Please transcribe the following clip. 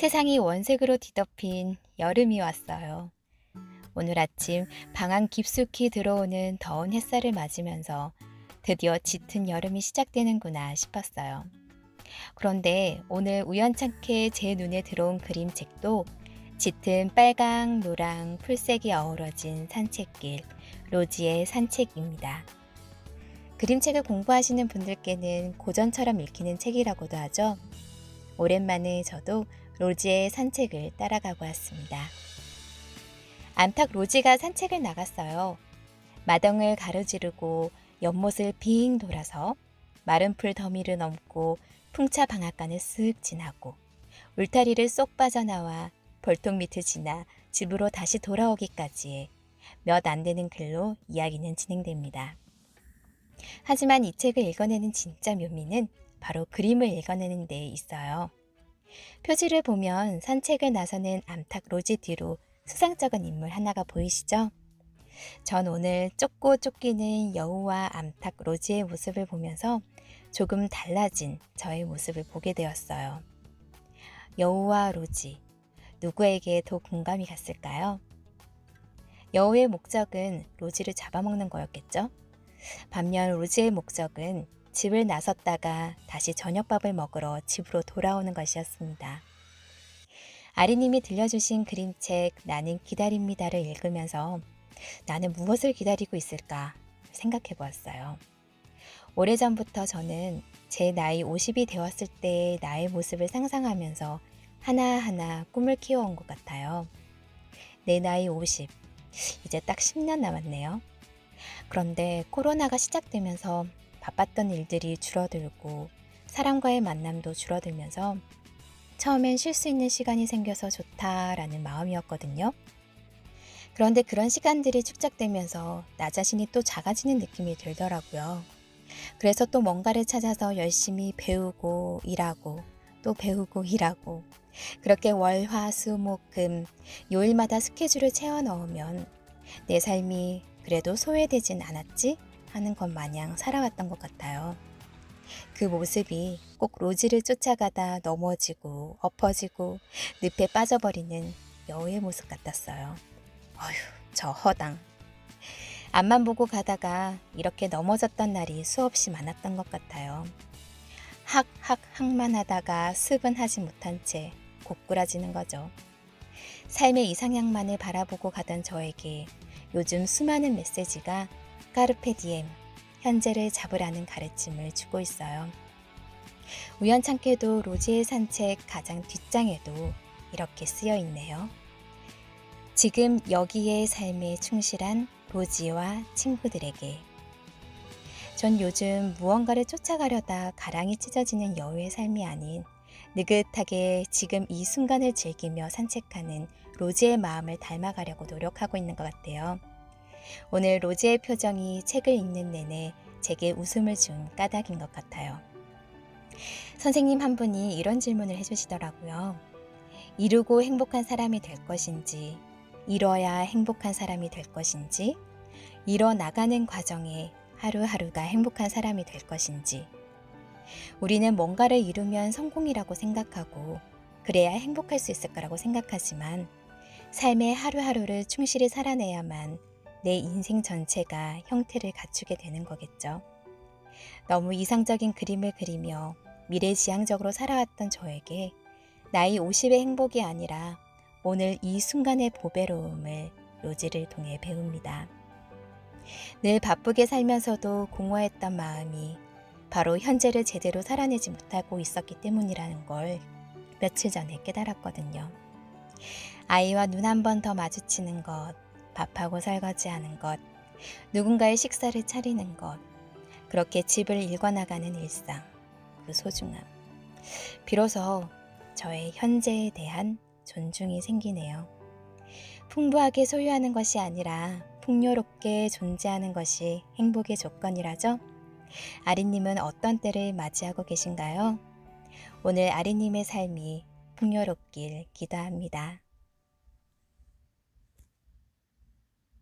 세상이 원색으로 뒤덮인 여름이 왔어요. 오늘 아침 방안 깊숙이 들어오는 더운 햇살을 맞으면서 드디어 짙은 여름이 시작되는구나 싶었어요. 그런데 오늘 우연찮게 제 눈에 들어온 그림책도 짙은 빨강, 노랑, 풀색이 어우러진 산책길, 로지의 산책입니다. 그림책을 공부하시는 분들께는 고전처럼 읽히는 책이라고도 하죠. 오랜만에 저도 로지의 산책을 따라가고 왔습니다. 암탉 로지가 산책을 나갔어요. 마덩을 가로지르고 연못을 빙 돌아서 마른 풀 더미를 넘고 풍차 방앗간을 쓱 지나고 울타리를 쏙 빠져나와 벌통 밑을 지나 집으로 다시 돌아오기까지 몇안 되는 글로 이야기는 진행됩니다. 하지만 이 책을 읽어내는 진짜 묘미는 바로 그림을 읽어내는 데 있어요. 표지를 보면 산책을 나서는 암탉 로지 뒤로 수상쩍은 인물 하나가 보이시죠? 전 오늘 쫓고 쫓기는 여우와 암탉 로지의 모습을 보면서 조금 달라진 저의 모습을 보게 되었어요. 여우와 로지, 누구에게 더 공감이 갔을까요? 여우의 목적은 로지를 잡아먹는 거였겠죠? 반면 로지의 목적은 집을 나섰다가 다시 저녁밥을 먹으러 집으로 돌아오는 것이었습니다. 아리님이 들려주신 그림책 나는 기다립니다를 읽으면서 나는 무엇을 기다리고 있을까 생각해 보았어요. 오래전부터 저는 제 나이 50이 되었을 때의 나의 모습을 상상하면서 하나하나 꿈을 키워온 것 같아요. 내 나이 50. 이제 딱 10년 남았네요. 그런데 코로나가 시작되면서 바빴던 일들이 줄어들고 사람과의 만남도 줄어들면서 처음엔 쉴 수 있는 시간이 생겨서 좋다라는 마음이었거든요. 그런데 그런 시간들이 축적되면서 나 자신이 또 작아지는 느낌이 들더라고요. 그래서 또 뭔가를 찾아서 열심히 배우고 일하고 또 배우고 일하고 그렇게 월, 화, 수, 목, 금 요일마다 스케줄을 채워 넣으면 내 삶이 그래도 소외되진 않았지 하는 것 마냥 살아왔던 것 같아요. 그 모습이 꼭 로지를 쫓아가다 넘어지고 엎어지고 늪에 빠져버리는 여우의 모습 같았어요. 어휴, 저 허당. 앞만 보고 가다가 이렇게 넘어졌던 날이 수없이 많았던 것 같아요. 학, 학, 학만 하다가 습은 하지 못한 채 고꾸라지는 거죠. 삶의 이상향만을 바라보고 가던 저에게 요즘 수많은 메시지가 까르페 디엠, 현재를 잡으라는 가르침을 주고 있어요. 우연찮게도 로지의 산책 가장 뒷장에도 이렇게 쓰여 있네요. 지금 여기의 삶에 충실한 로지와 친구들에게. 전 요즘 무언가를 쫓아가려다 가랑이 찢어지는 여우의 삶이 아닌 느긋하게 지금 이 순간을 즐기며 산책하는 로지의 마음을 닮아가려고 노력하고 있는 것 같아요. 오늘 로지의 표정이 책을 읽는 내내 제게 웃음을 준 까닭인 것 같아요. 선생님 한 분이 이런 질문을 해주시더라고요. 이루고 행복한 사람이 될 것인지, 이뤄야 행복한 사람이 될 것인지, 이뤄 나가는 과정에 하루하루가 행복한 사람이 될 것인지, 우리는 뭔가를 이루면 성공이라고 생각하고, 그래야 행복할 수 있을 거라고 생각하지만, 삶의 하루하루를 충실히 살아내야만 내 인생 전체가 형태를 갖추게 되는 거겠죠. 너무 이상적인 그림을 그리며 미래지향적으로 살아왔던 저에게 나이 50의 행복이 아니라 오늘 이 순간의 보배로움을 로지를 통해 배웁니다. 늘 바쁘게 살면서도 공허했던 마음이 바로 현재를 제대로 살아내지 못하고 있었기 때문이라는 걸 며칠 전에 깨달았거든요. 아이와 눈 한 번 더 마주치는 것, 밥하고 설거지하는 것, 누군가의 식사를 차리는 것, 그렇게 집을 일궈나가는 일상, 그 소중함. 비로소 저의 현재에 대한 존중이 생기네요. 풍부하게 소유하는 것이 아니라 풍요롭게 존재하는 것이 행복의 조건이라죠? 아리님은 어떤 때를 맞이하고 계신가요? 오늘 아리님의 삶이 풍요롭길 기도합니다.